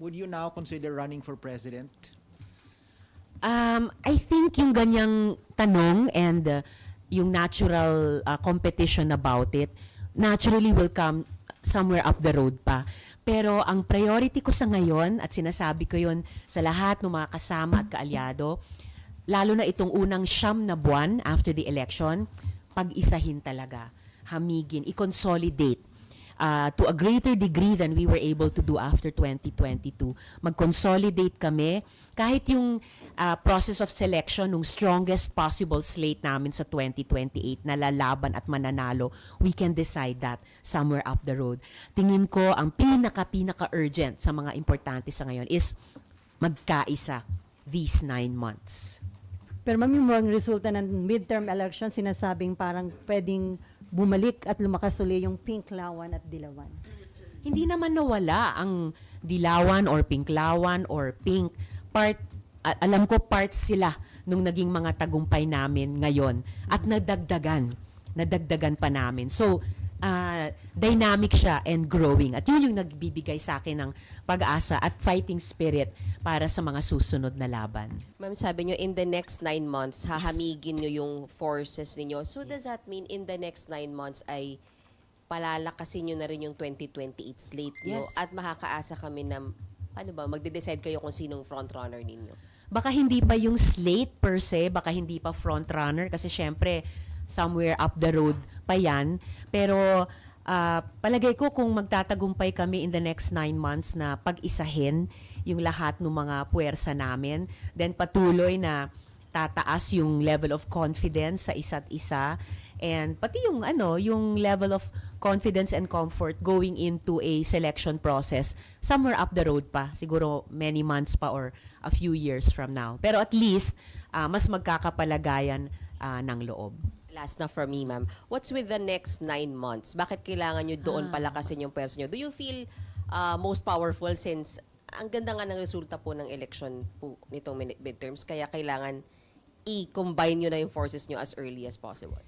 would you now consider running for president? Um, I think yung ganyang tanong and uh, yung natural uh, competition about it, naturally will come somewhere up the road pa. Pero ang priority ko sa ngayon, at sinasabi ko yun sa lahat ng mga kasama at kaalyado, lalo na itong unang siyam na buwan after the election, pag-isahin talaga, hamigin, i-consolidate uh, to a greater degree than we were able to do after 2022. Mag-consolidate kami kahit yung uh, process of selection ng strongest possible slate namin sa 2028 na lalaban at mananalo, we can decide that somewhere up the road. Tingin ko ang pinaka-pinaka-urgent sa mga importante sa ngayon is magkaisa these nine months. Pero ma'am, yung mga resulta ng midterm election, sinasabing parang pwedeng bumalik at lumakas uli yung pink lawan at dilawan. Hindi naman nawala ang dilawan or pinklawan or pink. Part, alam ko parts sila nung naging mga tagumpay namin ngayon at nadagdagan. Nadagdagan pa namin. So, ah, dynamic siya and growing. At yun yung nagbibigay sa akin ng pag-asa at fighting spirit para sa mga susunod na laban. Ma'am, sabi nyo, in the next nine months, hahamigin nyo yung forces ninyo. So, does that mean in the next nine months ay palalakasin nyo na rin yung 2028 slate nyo Yes. at makakaasa kami na, ano ba, magde-decide kayo kung sinong frontrunner ninyo? baka hindi pa yung slate per se, baka hindi pa front runner kasi syempre somewhere up the road pa yan. Pero ah, palagay ko kung magtatagumpay kami in the next nine months na pag-isahin yung lahat ng mga puwersa namin, then patuloy na tataas yung level of confidence sa isa't isa. And pati yung ano yung level of confidence and comfort going into a selection process somewhere up the road pa siguro many months pa or a few years from now. Pero at least ah, mas magkakapalagayan ah, ng loob Last na for me, ma'am. What's with the next nine months? Bakit kailangan nyo doon palakasin yung pwersa nyo? Do you feel uh, most powerful since ang ganda nga ng resulta po ng election po nitong mid- midterms, kaya kailangan i-combine nyo na yung forces nyo as early as possible?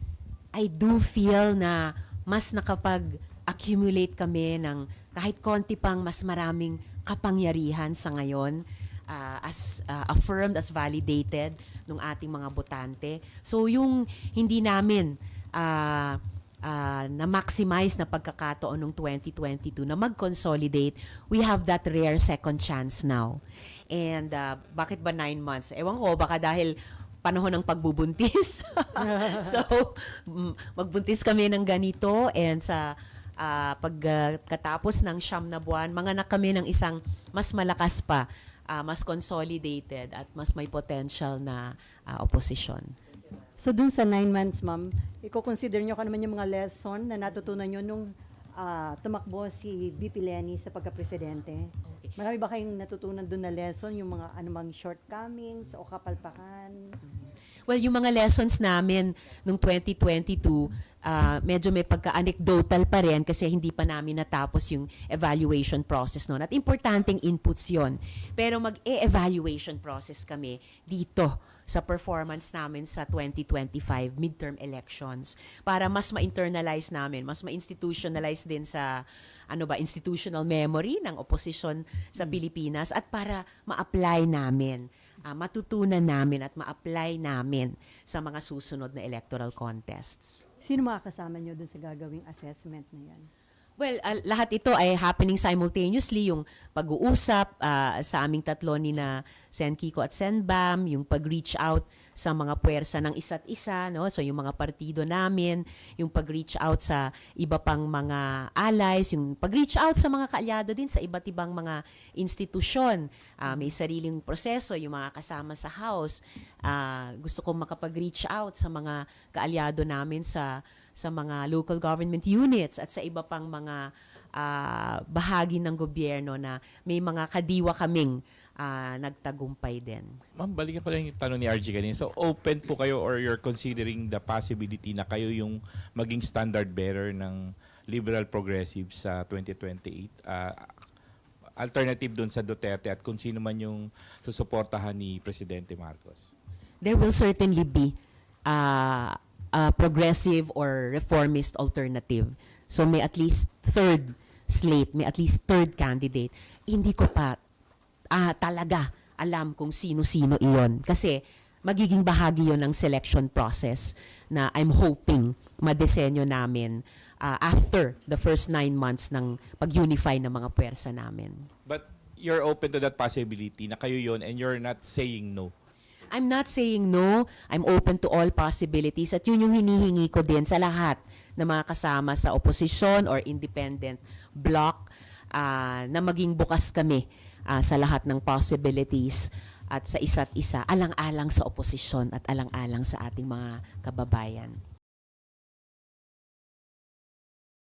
I do feel na mas nakapag-accumulate kami ng kahit konti pang mas maraming kapangyarihan sa ngayon ah, as ah, affirmed, as validated ng ating mga botante. So yung hindi namin ah, ah, na-maximize na pagkakataon ng 2022 na mag-consolidate, we have that rare second chance now. And ah, bakit ba nine months? Ewan ko, baka dahil panahon ng pagbubuntis. so, magbuntis kami ng ganito and sa ah, pagkatapos ng siyam na buwan, manganak kami ng isang mas malakas pa, ah, mas consolidated at mas may potential na ah, opposition. So dun sa nine months, ma'am, i-consider nyo ka naman yung mga lesson na natutunan nyo nung ah, tumakbo si BP Lenny sa pagka-presidente. Marami ba kayong natutunan dun na lesson, yung mga anumang shortcomings o kapalpakan? Well, yung mga lessons namin nung 2022, ah, medyo may pagka-anecdotal pa rin kasi hindi pa namin natapos yung evaluation process noon. At importanteng inputs yon. Pero mag-e-evaluation process kami dito sa performance namin sa 2025 midterm elections para mas ma-internalize namin, mas ma-institutionalize din sa ano ba institutional memory ng opposition sa Pilipinas at para ma-apply namin ah, matutunan namin at ma-apply namin sa mga susunod na electoral contests. Sino makakasama nyo dun sa gagawing assessment na yan? Well, ah, lahat ito ay happening simultaneously, yung pag-uusap ah, sa aming tatlo ni na Sen Kiko at Sen Bam, yung pag-reach out sa mga puwersa ng isa't isa, no? So yung mga partido namin, yung pag-reach out sa iba pang mga allies, yung pag-reach out sa mga kaalyado din sa iba't ibang mga institusyon. Ah, may sariling proseso, yung mga kasama sa house. Ah, gusto kong makapag-reach out sa mga kaalyado namin sa sa mga local government units at sa iba pang mga ah, bahagi ng gobyerno na may mga kadiwa kaming ah, nagtagumpay din. Ma'am, balikan ko lang yung tanong ni RG kanina. So, open po kayo or you're considering the possibility na kayo yung maging standard bearer ng liberal progressive sa 2028? Ah, alternative doon sa Duterte at kung sino man yung susuportahan ni Presidente Marcos. There will certainly be ah, a progressive or reformist alternative. So may at least third slate, may at least third candidate. Hindi ko pa ah, talaga alam kung sino-sino iyon. Kasi magiging bahagi yon ng selection process na I'm hoping madesenyo namin ah, after the first nine months ng pag-unify ng mga puwersa namin. But you're open to that possibility na kayo yon and you're not saying no. I'm not saying no. I'm open to all possibilities at yun yung hinihingi ko din sa lahat na mga kasama sa opposition or independent bloc ah, na maging bukas kami ah, sa lahat ng possibilities at sa isa't isa, alang-alang sa oposisyon at alang-alang sa ating mga kababayan.